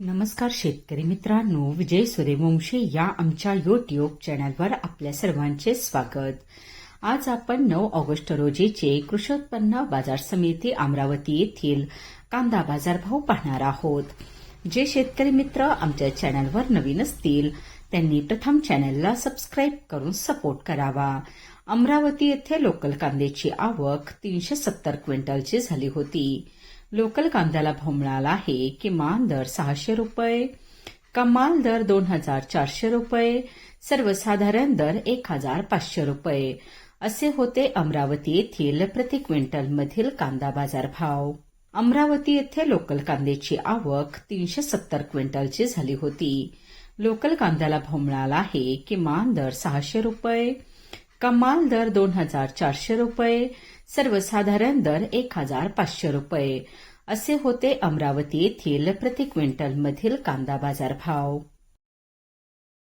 नमस्कार शेतकरी मित्रांनो विजय सूर्यवंशी या आमच्या युट्यूब चॅनलवर आपल्या सर्वांचे स्वागत. आज आपण नऊ ऑगस्ट रोजीचे कृषी उत्पन्न बाजार समिती अमरावती येथील कांदा बाजारभाव पाहणार आहोत. जे शेतकरी मित्र आमच्या चॅनलवर नवीन असतील त्यांनी प्रथम चॅनलला सबस्क्राईब करून सपोर्ट करावा. अमरावती येथे लोकल कांद्याची आवक तीनशे सत्तर क्विंटलची झाली होती. लोकल कांद्याला भाव मिळाला आहे किमान दर सहाशे रुपये कमाल दर दोन हजार चारशे रुपये सर्वसाधारण दर एक हजार पाचशे रुपये. असे होते अमरावती येथील प्रति क्विंटलमधील कांदा बाजार भाव अमरावती येथे लोकल कांद्याची आवक तीनशे सत्तर क्विंटलची झाली होती. लोकल कांद्याला भाव मिळाला आहे किमान दर सहाशे रुपये कमाल दर दोन हजार चारशे रुपये सर्वसाधारण दर एक हजार पाचशे रुपये. असे होते अमरावती येथील प्रति क्विंटलमधील कांदा बाजार भाव